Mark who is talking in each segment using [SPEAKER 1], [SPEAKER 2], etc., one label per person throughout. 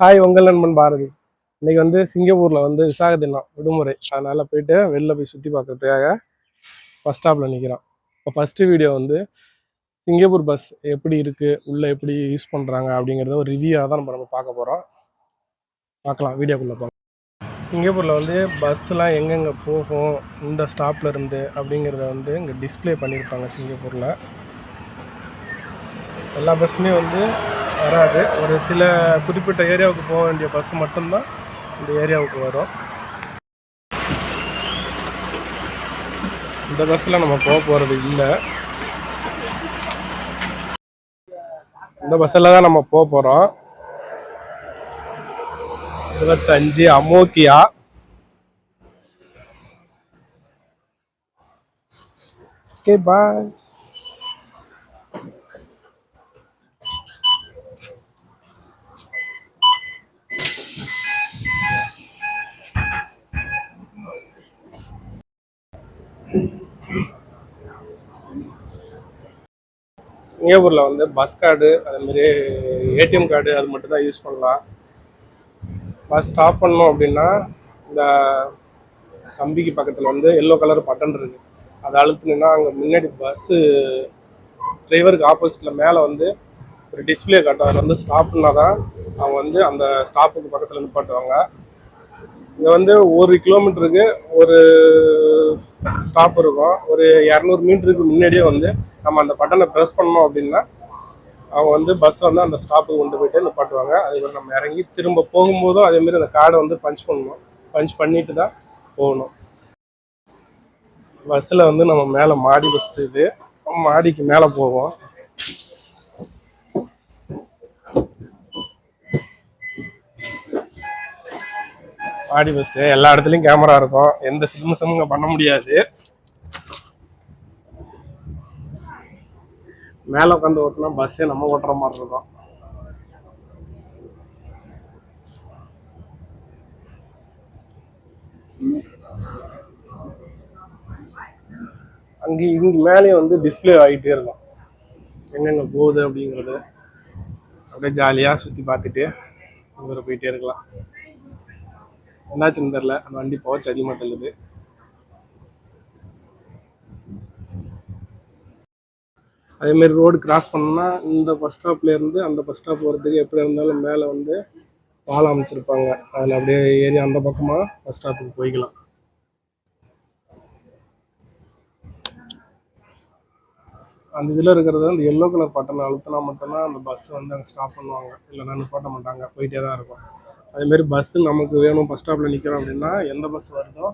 [SPEAKER 1] Hi உங்கள் நண்பன் பாரதி. இன்னைக்கு வந்து சிங்கப்பூரில் வந்து விசாக தினம் விடுமுறை. அதனால் போயிட்டு வெளில போய் சுற்றி பார்க்கறதுக்காக பஸ் ஸ்டாப்பில் நிற்கிறோம் இப்போ ஃபஸ்ட்டு வீடியோ வந்து சிங்கப்பூர் பஸ் எப்படி இருக்குது உள்ளே எப்படி யூஸ் பண்ணுறாங்க அப்படிங்கிறத ஒரு ரிவ்யூவாக தான் நம்ம நம்ம பார்க்க போகிறோம் பார்க்கலாம் வீடியோக்குள்ளே போகலாம் சிங்கப்பூரில் வந்து பஸ்ஸெலாம் எங்கெங்கே போகும் இந்த ஸ்டாப்பில் இருந்து அப்படிங்கிறத வந்து இங்கே டிஸ்ப்ளே பண்ணியிருப்பாங்க சிங்கப்பூரில். எல்லா பஸ்ஸுமே வந்து வராது. ஒரு சில குறிப்பிட்ட ஏரியாவுக்கு போக வேண்டிய பஸ் மட்டும்தான் இந்த ஏரியாவுக்கு வரும். இந்த பஸ்ஸில் நம்ம போக போகிறது இல்லை. இந்த பஸ்ஸில் தான் நம்ம போக போகிறோம் இருபத்தஞ்சு அமோக்கியா ஓகே பாய் சிங்கப்பூரில் வந்து பஸ் கார்டு அதுமாரி ஏடிஎம் கார்டு அது மட்டும் தான் யூஸ் பண்ணலாம். பஸ் ஸ்டாப் பண்ணோம் அப்படின்னா இந்த கம்பிக்கு பக்கத்தில் வந்து எல்லோ கலர் பட்டன் இருக்குது அதை அழுத்துனா அங்கே முன்னாடி பஸ்ஸு டிரைவருக்கு ஆப்போசிட்டில் மேலே வந்து ஒரு டிஸ்பிளே காட்டும். அதில் வந்து ஸ்டாப்னா தான் அவங்க வந்து அந்த ஸ்டாப்புக்கு பக்கத்தில் நிப்பாட்டுவாங்க. இங்கே வந்து ஒரு கிலோமீட்டருக்கு ஒரு ஸ்டாப் இருக்கும். ஒரு இரநூறு மீட்டருக்கு முன்னாடியே வந்து நம்ம அந்த பட்டனை ப்ரெஸ் பண்ணோம் அப்படின்னா அவங்க வந்து பஸ் வந்து அந்த ஸ்டாப்புக்கு கொண்டு போயிட்டு நிப்பாட்டுவாங்க அதுக்கப்புறம் நம்ம இறங்கி திரும்ப போகும்போதும் அதேமாரி அந்த கார்டை வந்து பஞ்ச் பண்ணணும். பஞ்ச் பண்ணிட்டு தான் போகணும். பஸ்ஸில் வந்து நம்ம மேலே மாடி பஸ் இது. மாடிக்கு மேலே போவோம். பாடி பஸ் எல்லா இடத்துலையும் கேமரா இருக்கும். எந்த சிம்மு சிம்முங்க பண்ண முடியாது. மேலே உட்காந்து ஓட்டினா பஸ்ஸே நம்ம ஓட்டுற மாதிரி இருக்கும். அங்கே இங்கே மேலேயும் வந்து டிஸ்ப்ளே ஆகிட்டே இருக்கும். எங்கெங்கே போகுது அப்படிங்கிறது. அப்படியே ஜாலியாக சுற்றி பார்த்துட்டு அங்கே போயிட்டே இருக்கலாம். என்னாச்சுன்னு தெரில அந்த வண்டி போச்சு அதிகமாக தள்ளுது அதேமாரி ரோடு கிராஸ் பண்ணோம்னா இந்த பஸ் ஸ்டாப்ல இருந்து அந்த பஸ் ஸ்டாப் போகிறதுக்கு எப்படி இருந்தாலும் மேலே வந்து பாலம் அமைச்சிருப்பாங்க. அதில் அப்படியே ஏறி அந்த பக்கமாக பஸ் ஸ்டாப்புக்கு போய்க்கலாம். அந்த இதில் இருக்கிறது அந்த எல்லோ கலர் பட்டனை அழுத்தினா மட்டும்தான் அந்த பஸ் வந்து அங்கே ஸ்டாப் பண்ணுவாங்க. இல்லைன்னா நிப்பாட்ட மாட்டாங்க. போயிட்டே தான் இருக்கும். அதேமாரி பஸ்ஸு நமக்கு வேணும் பஸ் ஸ்டாப்பில் நிற்கிறோம் அப்படின்னா எந்த பஸ் வருதோ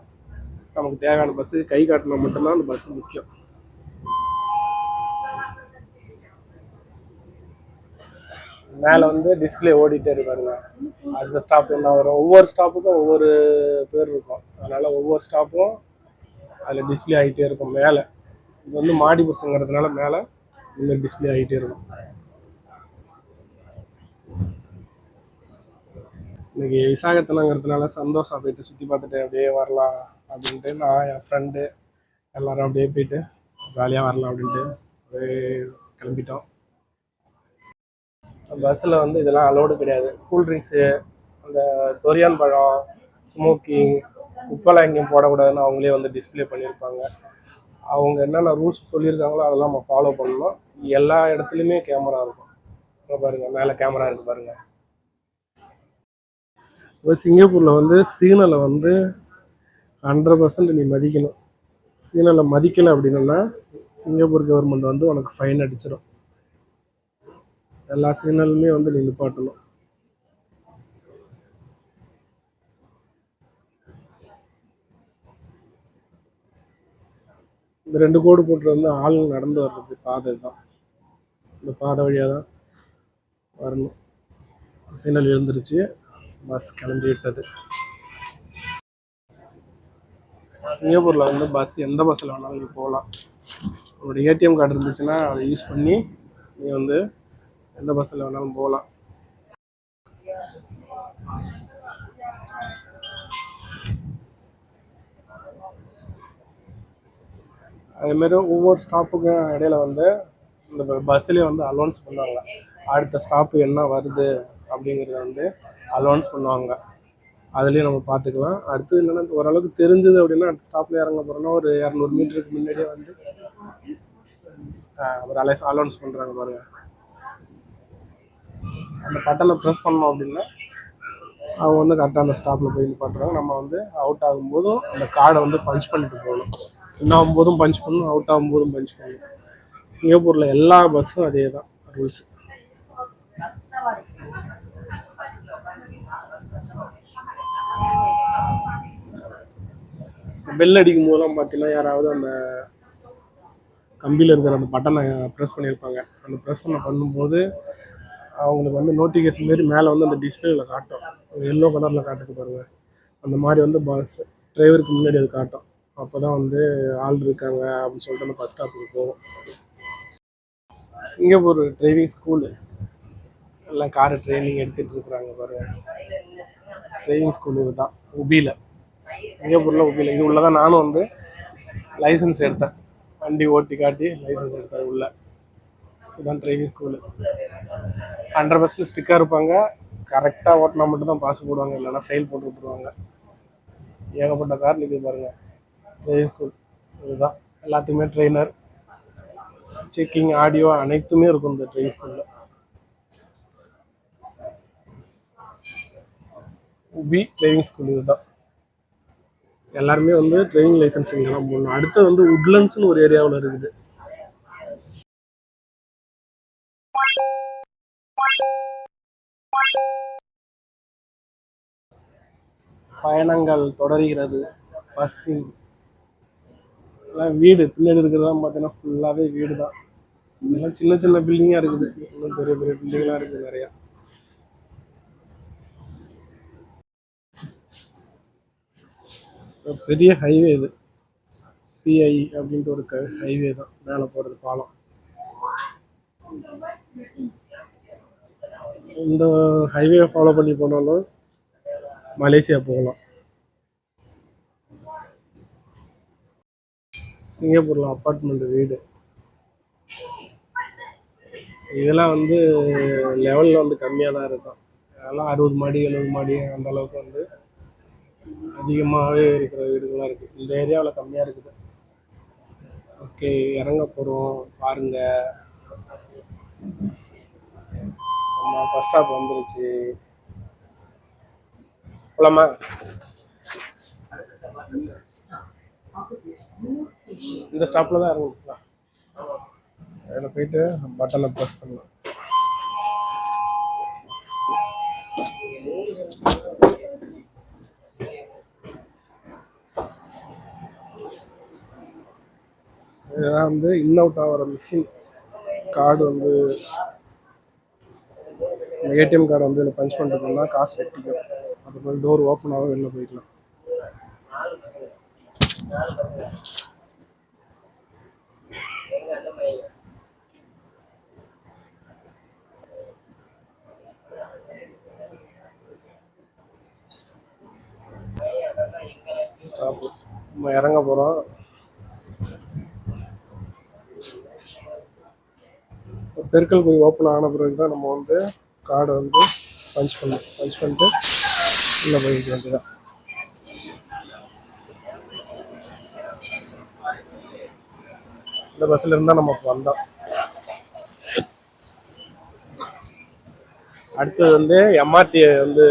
[SPEAKER 1] நமக்கு தேவையான பஸ்ஸு கை காட்டினா மட்டும்தான் அந்த பஸ் நிற்கும் மேலே வந்து டிஸ்பிளே ஓடிட்டே இருப்பாருங்க அடுத்த ஸ்டாப் என்ன வரும்? ஒவ்வொரு ஸ்டாப்புக்கும் ஒவ்வொரு பேர் இருக்கும். அதனால் ஒவ்வொரு ஸ்டாப்பும் அதில் டிஸ்பிளே ஆகிட்டே இருக்கும் மேலே. இது வந்து மாடி பஸ்ஸுங்கிறதுனால மேலே இந்த டிஸ்பிளே ஆகிட்டே இருக்கும். இன்னைக்கு விசாகத்தனங்கிறதுனால சந்தோஷம் போயிட்டு சுற்றி பார்த்துட்டு அப்படியே வரலாம் அப்படின்ட்டு நான் என் ஃப்ரெண்டு எல்லாரும் அப்படியே போயிட்டு ஜாலியாக வரலாம் அப்படின்ட்டு அப்படியே கிளம்பிட்டோம். பஸ்ஸில் வந்து இதெல்லாம் அலோடு கிடையாது. கூல்ட்ரிங்க்ஸு அந்த டொரியான் பழம் ஸ்மோக்கிங் குப்பெல்லாம் எங்கேயும் போடக்கூடாதுன்னு அவங்களே வந்து டிஸ்ப்ளே பண்ணியிருப்பாங்க. அவங்க என்னென்ன ரூல்ஸ் சொல்லியிருக்காங்களோ அதெல்லாம் நம்ம ஃபாலோ பண்ணணும். எல்லா இடத்துலையுமே கேமரா இருக்கும். பாருங்கள் மேலே கேமரா இருக்குது பாருங்கள் சிங்கப்பூரில் வந்து சீனலை வந்து ஹண்ட்ரட் பர்சன்ட் நீ மதிக்கணும். சீனலை மதிக்கலை அப்படின்னா சிங்கப்பூர் கவர்மெண்ட் வந்து உனக்கு ஃபைன் அடிச்சிடும் எல்லா சீனலுமே வந்து நீ நிப்பாட்டணும். இந்த ரெண்டு கோடு போட்டு வந்து ஆள் நடந்து வர்றது பாதை தான் இந்த பாதை வழியாக தான் வரணும். சீனல் இருந்துருச்சு பஸ் கிளம்பி விட்டது. சிங்கப்பூரில் வந்து பஸ் எந்த பஸ்ஸில் வேணாலும் நீ போகலாம். உங்களோட ஏடிஎம் கார்டு இருந்துச்சுன்னா அதை யூஸ் பண்ணி நீ வந்து எந்த பஸ்ஸில் வேணாலும் போகலாம். அதேமாரி ஒவ்வொரு ஸ்டாப்புக்கும் இடையில வந்து இந்த பஸ்லேயே வந்து அலௌன்ஸ் பண்ணுவாங்க. அடுத்த ஸ்டாப்பு என்ன வருது அப்படிங்கிறத வந்து அலௌன்ஸ் பண்ணுவாங்க. அதுலேயும் நம்ம பார்த்துக்கலாம். அடுத்து இல்லைன்னா ஓரளவுக்கு தெரிஞ்சது அப்படின்னா அடுத்த ஸ்டாப்பில் இறங்க போகிறோன்னா ஒரு இரநூறு மீட்டருக்கு முன்னாடியே வந்து ஒரு அலைஸ் அலோன்ஸ் பண்ணுறாங்க பாருங்க. அந்த பட்டனை ப்ரெஸ் பண்ணோம் அப்படின்னா அவங்க வந்து கரெக்டாக அந்த ஸ்டாப்பில் போய் பண்ணுறாங்க நம்ம வந்து அவுட் ஆகும்போதும் அந்த கார்டை வந்து பஞ்ச் பண்ணிட்டு போகணும். இன் ஆகும்போதும் பஞ்ச் பண்ணணும் அவுட் ஆகும்போதும் பஞ்ச் பண்ணணும். சிங்கப்பூரில் எல்லா பஸ்ஸும் அதே தான் ரூல்ஸ் பெல் அடிக்கும் போதெல்லாம் பார்த்தீங்கன்னா யாராவது அந்த கம்பியில் இருக்கிற அந்த பட்டனை ப்ரெஸ் பண்ணியிருப்பாங்க. அந்த ப்ரெஸ் பண்ணும்போது அவங்களுக்கு வந்து நோட்டிஃபிகேஷன் மாரி மேலே வந்து அந்த டிஸ்பிளேல காட்டும். எல்லோ கலரில் காட்டுது பாருங்க. அந்த மாதிரி வந்து பஸ் டிரைவருக்கு முன்னாடி அது காட்டும். அப்போ தான் வந்து ஆள் இருக்காங்க அப்படின்னு சொல்லிட்டு அந்த பஸ் ஸ்டாப்புக்கு போவோம் சிங்கப்பூர் டிரைவிங் ஸ்கூலு எல்லாம் கார் ட்ரைனிங் எடுத்துகிட்டு இருக்கிறாங்க பாருங்க. டிரைவிங் ஸ்கூல் இதுதான் உபியில் சிங்கப்பூரில் உபியில் இது உள்ளே தான் நானும் வந்து லைசன்ஸ் எடுத்தேன். வண்டி ஓட்டி காட்டி லைசன்ஸ் எடுத்தேன் உள்ள. இதுதான் டிரைவிங் ஸ்கூலு ஹண்ட்ரட் பர்சன்ட் ஸ்டிக்காக இருப்பாங்க. கரெக்டாக ஓட்டினா மட்டும் தான் பாஸ் போடுவாங்க. இல்லைன்னா ஃபெயில் போட்டு விட்ருவாங்க ஏகப்பட்ட கார் நிற்கிது பாருங்கள் டிரைவிங் ஸ்கூல் இதுதான். எல்லாத்துக்குமே ட்ரெயினர் செக்கிங் ஆடியோ அனைத்துமே இருக்கும் இந்த ட்ரெயின் ஸ்கூலில் உபி ட்ரைவிங் ஸ்கூல் இதுதான். எல்லாருமே வந்து ட்ரைவிங் லைசன்ஸ் இங்கே தான் போடணும். அடுத்து வந்து உட்லண்ட்ஸ்னு ஒரு ஏரியாவில் இருக்குது. பயணங்கள் தொடர்கிறது. பஸ்ஸின் எல்லாம் வீடு பின்னாடி இருக்கிறதெல்லாம் பார்த்தீங்கன்னா ஃபுல்லாகவே வீடு தான் இதெல்லாம் சின்ன சின்ன பில்டிங்காக இருக்குது. இன்னும் பெரிய பெரிய பில்டிங்லாம் இருக்குது நிறையா. பெரிய ஹைவே இது. பிஐ அப்படின்ட்டு ஒரு க ஹைவே தான். மேலே போடுற பாலம். இந்த ஹைவே ஃபாலோ பண்ணி போனாலும் மலேசியா போகலாம். சிங்கப்பூரில் அப்பார்ட்மெண்ட் வீடு. இதெல்லாம் வந்து லெவலில் வந்து கம்மியாக தான் இருக்கும். அதெல்லாம் அறுபது மாடி எழுபது மாடி அந்த அளவுக்கு வந்து அதிகமாகவே இருக்கிற வீடுகள்லாம் இருக்குது இந்த ஏரியாவில் கம்மியாக இருக்குது. ஓகே இறங்க போகிறோம் பாருங்க. நம்ம பஸ் ஸ்டாப் வந்துருச்சு. போலாமா? இந்த ஸ்டாப்பில் தான் இறங்கலாம் அதில் போயிட்டு பட்டனை ப்ரெஸ் பண்ணலாம். இதெல்லாம் வந்து இன் அவுட் ஆகிற மிஷின் கார்டு வந்து ஏடிஎம் கார்டு வந்து இதில் பஞ்ச் பண்ணிட்டு காசு வெட்டிக்கும். அதுக்கப்புறம் டோர் ஓப்பன் ஆகும் வெளில போய்க்கலாம் ஸ்டாப் நம்ம இறங்க போகிறோம் பெருக்கல் போய் ஓப்பன் ஆன பிறகு தான் நம்ம வந்து கார்டை வந்து பஞ்ச் பண்ணணும். பஞ்ச் பண்ணிட்டு உள்ளே போய்க்க வேண்டியதான் இந்த பஸ்ஸில் இருந்தால் நம்ம வந்தோம். அடுத்தது வந்து எம்ஆர்டி வந்து